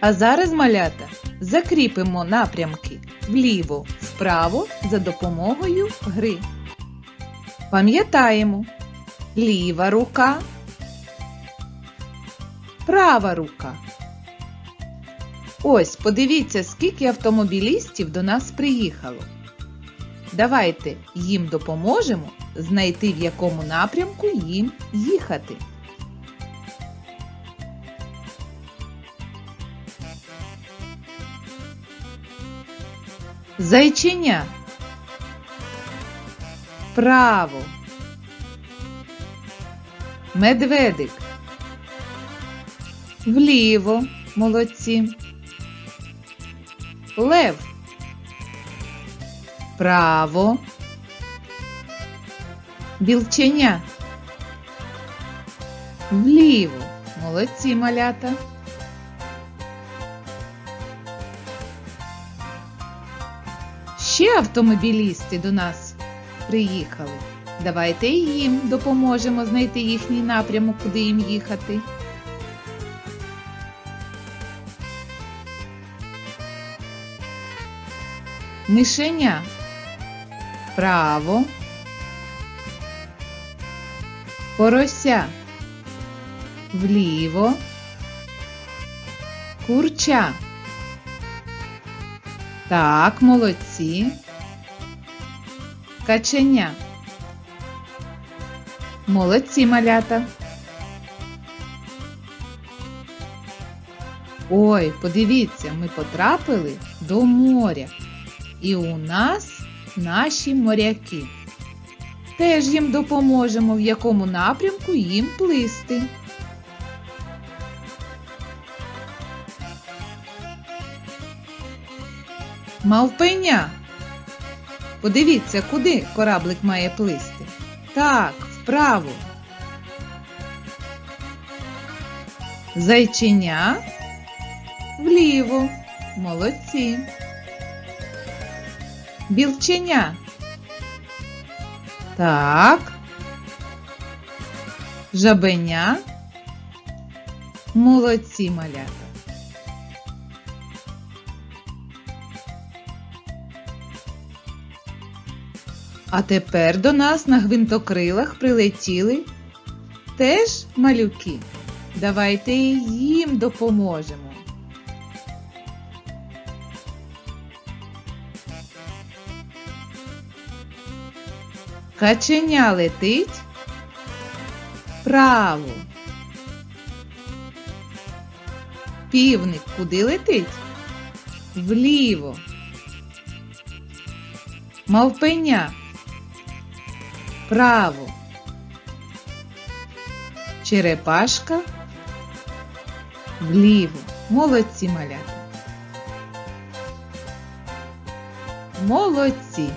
А зараз, малята, закріпимо напрямки вліво, вправо за допомогою гри. Пам'ятаємо, ліва рука, права рука. Ось, подивіться, скільки автомобілістів до нас приїхало. Давайте їм допоможемо знайти, в якому напрямку їм їхати. Зайченя. Право. Медведик. Вліво. Молодці. Лев. Право. Білченя. Вліво. Молодці малята. Ще автомобілісти до нас приїхали. Давайте їм допоможемо знайти їхній напрямок, куди їм їхати. Мишеня. Право. Порося. Вліво. Курча. Так, молодці. Каченя. Молодці малята. Ой, подивіться, ми потрапили до моря. І у нас наші моряки. Теж їм допоможемо, в якому напрямку їм плисти. Мавпеня. Подивіться, куди кораблик має плисти. Так, вправо. Зайченя вліво. Молодці. Білченя. Так. Жабеня. Молодці малята. А тепер до нас на гвинтокрилах прилетіли теж малюки. Давайте і їм допоможемо. Каченя летить вправо. Півник куди летить? Вліво. Мавпеня. Право. Черепашка. Вліво. Молодці малята. Молодці.